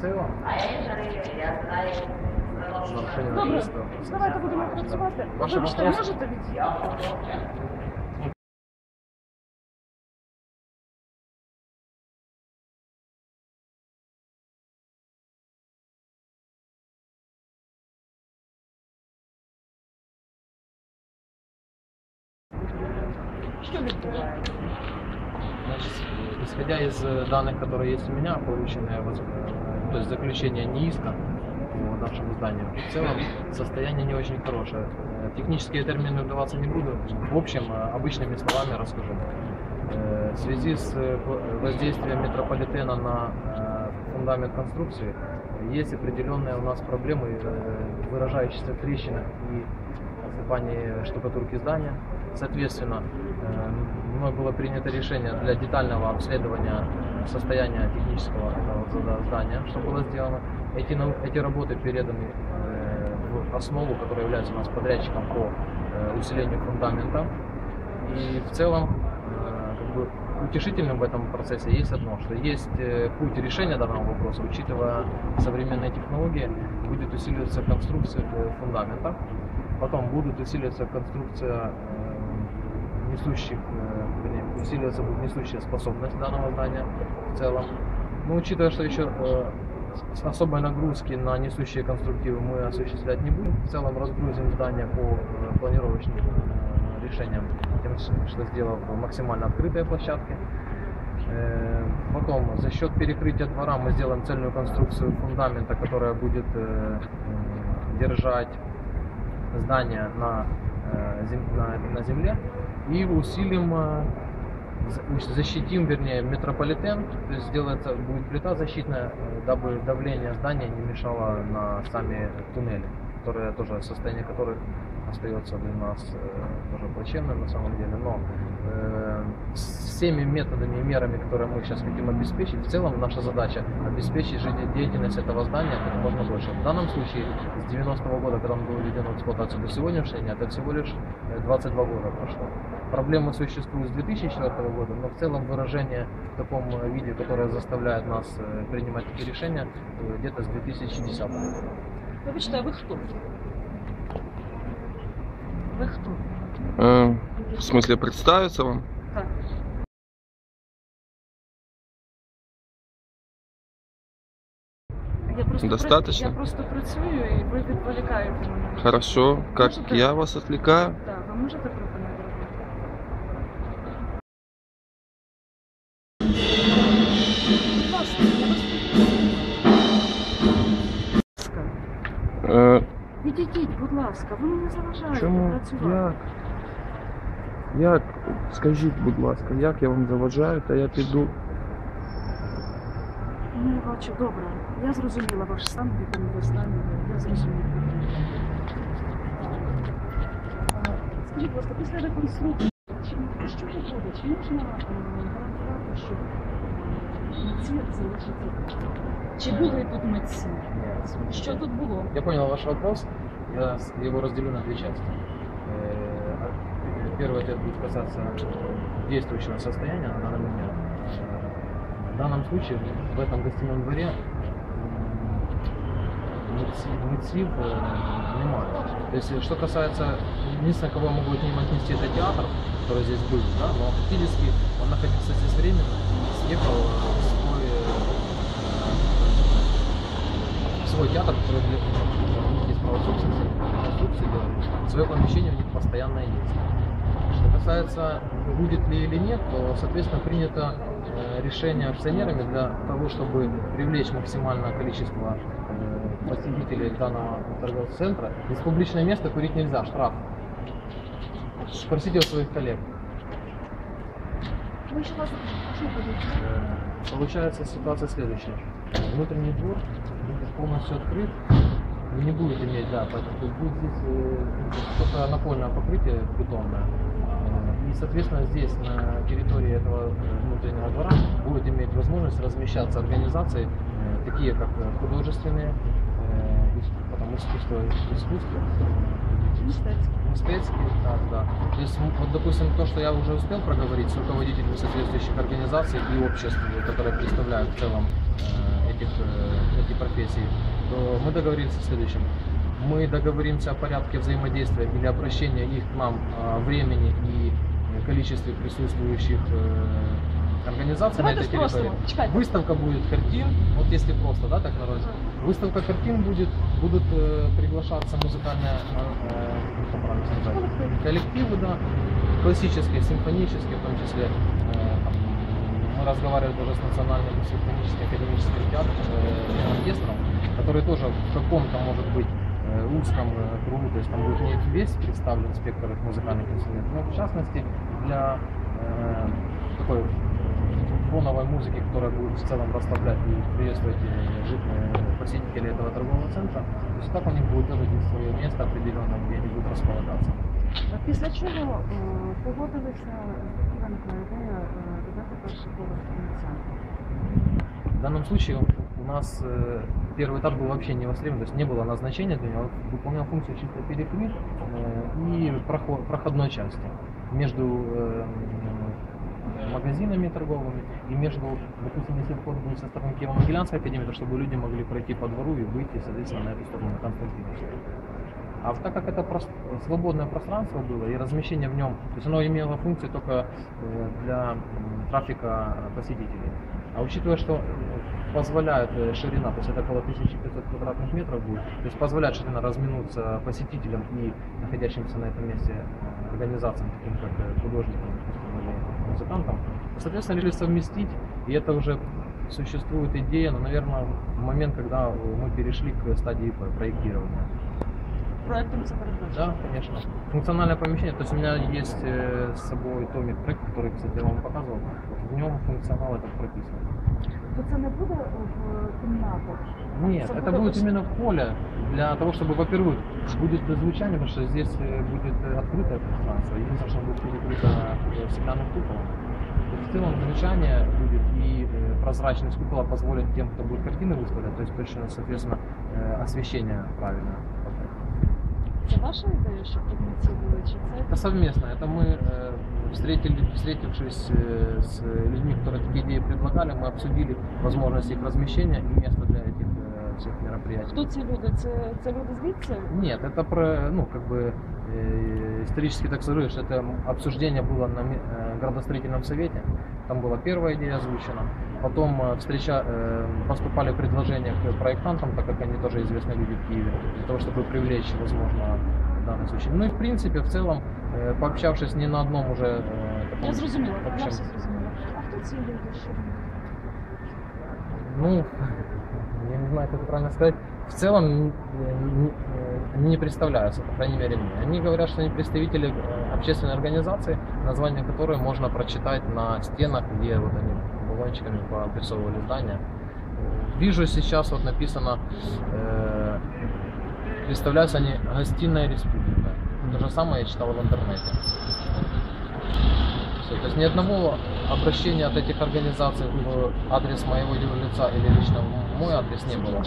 в целом нарушение Добре, начальства. давайте будемо працювати. Ваші Вибачте, вопроси? можете відійти? Що відбувається? Значит, исходя из э, данных, которые есть у меня, полученные, воз- э, то есть заключение не иска по нашему зданию, в целом состояние не очень хорошее. Э, Технические термины вдаваться не буду. В общем, э, обычными словами расскажу. Э, В связи с воздействием метрополитена на фундамент конструкции есть определенные у нас проблемы, выражающиеся в трещинах и осыпании штукатурки здания. Соответственно, э, мной было принято решение для детального обследования состояния технического здания, что было сделано. Эти, эти работы переданы э, в основу, которая является у нас подрядчиком по э, усилению фундамента. И в целом, как бы утешительным в этом процессе есть одно, что есть путь решения данного вопроса, учитывая современные технологии, будет усиливаться конструкция фундамента, потом будет усиливаться конструкция несущих, э, вернее, усиливаться будет несущая способность данного здания в целом. Но учитывая, что еще э, с- особой нагрузки на несущие конструктивы мы осуществлять не будем, в целом разгрузим здание по э, планировочным решениям, тем, что сделав максимально открытые площадки. Потом за счет перекрытия двора мы сделаем цельную конструкцию фундамента, которая будет держать здание на земле и усилим, э, за- защитим, вернее, метрополитен, то есть сделается, будет плита защитная, э, дабы давление здания не мешало на сами туннели, которые тоже, состояние которых остается для нас э, тоже плачевным на самом деле, но э, с методами и мерами, которые мы сейчас хотим обеспечить, в целом наша задача обеспечить жизнедеятельность этого здания как можно больше. В данном случае с 90-го года, когда он был введен в эксплуатацию до сегодняшнего дня, это всего лишь э, 22 года прошло. Проблемы существуют с 2004 года, но в целом выражение в таком э, виде, которое заставляет нас э, принимать такие решения, э, где-то с 2010 года. Вибачте, а ви хто? Ви хто? Э, в смысле представиться вам? Так. Я просто, Достаточно? Я просто працюю і ви відволікаєте мене. Хорошо. Как Можете? я вас отвлекаю? Так, ви можете ласка, ви мені заважаєте чому? працювати. Як? Як? Скажіть, будь ласка, як я вам заважаю, та я піду. Ну, я бачу, добре. Я зрозуміла ваш стан, в якому ви стані. Я зрозуміла. А, Скажіть, будь ласка, після реконструкції, чи що виходить? Чи можна е, гарантувати, що митці залишаться? Чи були тут митці? Що тут було? Я понял ваш вопрос. Я его разделю на две части. Э, Первый ответ будет касаться действующего состояния на данный момент. В данном случае в этом гостином дворе м, мытци- мытців э, немає. То есть, что касается, единственное, кого я могу к ним отнести, это театр, который здесь был, да, но фактически он находился здесь временно, съехал в свой, э, в свой театр, который собственности, конструкции делали, свое помещение у них постоянно есть. Что касается, будет ли или нет, то, соответственно, принято э, решение акционерами для того, чтобы привлечь максимальное количество э, посетителей данного торгового центра. Из публичное место курить нельзя, штраф. Спросите у своих коллег. Э, Получается ситуация следующая. Внутренний двор будет полностью открыт. Не будете иметь, да, поэтому то есть будет здесь э, напольное покрытие бетонное. Э, И, соответственно, здесь, на территории этого э, внутреннего двора, будет иметь возможность размещаться организации, э, такие как художественные, э, ис- потом искусство, искусство, Мистецьке. Мистецкий, так, да. То есть, вот, допустим, то, что я уже успел проговорить с руководителями соответствующих организаций и обществ, которые представляют в целом э, эти этих, э, этих профессий, то мы договорились о следующем. Мы договоримся о порядке взаимодействия или обращения их к нам а, времени и э, количестве присутствующих э, организаций Давайте на этой территории. Чекайте. Выставка будет картин, вот если просто, да, так назвать. Выставка картин будет, будут э, приглашаться музыкальные э, коллективы, да, классические, симфонические, в том числе. Мы разговаривали тоже с национальным симфоническим академическим театром, э, оркестром, который тоже в каком-то, может быть, э, узком э, кругу, то есть там будет не весь представлен спектр музыкальных инструментов, но в частности для э, такой фоновой музыки, которая будет в целом расслаблять и приветствовать э, посетителей этого торгового центра. То есть так у них будет тоже свое место определенное, где они будут располагаться. Після чого е, погодилися Стівенко ідея е, додати перший поверх кінця? В данном случае у нас э, первый этап был вообще не востребован, то есть не было назначения для него, он выполнял функцию чисто перекрыть э, и проход- проходной части между э, м, магазинами торговыми и между, допустим, если вход будет со стороны Киево-Могилянской академии, то чтобы люди могли пройти по двору и выйти, соответственно, на эту сторону Константиновской. А так как это прос- свободное пространство было и размещение в нем, то есть оно имело функцию только э, для трафика посетителей. А учитывая, что э, позволяет э, ширина, то есть это около 1500 квадратных метров будет, то есть позволяет ширина разминуться посетителям и находящимся на этом месте организациям, таким как художникам музыкантам, соответственно, решили совместить, и это уже существует идея, но, наверное, в момент, когда мы перешли к стадии про- проектирования. Проектом передбачено. Да, конечно. Функциональное помещение, то есть у меня есть э, с собой томик проект, который, кстати, я вам показывал. В нем функционал этот прописан. То це не буде в кімнатах? Нет, это буде будет именно в поле для того, чтобы, во-первых, будет звучание, потому что здесь э, будет э, открытое пространство, единственное, что будет перекрыто э, стеклянным куполом. То в целом звучание будет и э, прозрачность купола позволит тем, кто будет картины выставлять, то есть точно, соответственно, э, освещение правильно. Це ваша були? Чи це Это совместно. Это мы, э, встретили, встретившись э, с людьми, которые такие идеи предлагали, мы обсудили возможность их размещения и место для этих э, всех мероприятий. хто ці люди? Це, це люди звідси? Нет, это про, ну, как бы э, исторически так сложилось, что это обсуждение было на ме- э, градостроительном совете. Там была первая идея озвучена. Потом э, встреча, э, поступали предложения к проектантам, так как они тоже известные люди в Киеве, для того, чтобы привлечь, возможно, данный случай. Ну и в принципе, в целом, э, пообщавшись не на одном уже э, таком Я зрозуміла, я общем все зрозуміла. А хто ці люди? Що вони? Ну, я не знаю, как это правильно сказать. В целом, они не представляются, по крайней мере, мне. Они говорят, что они представители э, общественной организации, название которой можно прочитать на стенах, где вот они баллончиками пообрисовывали здание. Вижу сейчас вот написано, э, представляются они гостиная республика. То же самое я читал в интернете. Всё, то есть ни одного обращения от этих организаций в адрес моего лица или лично в мой адрес не было.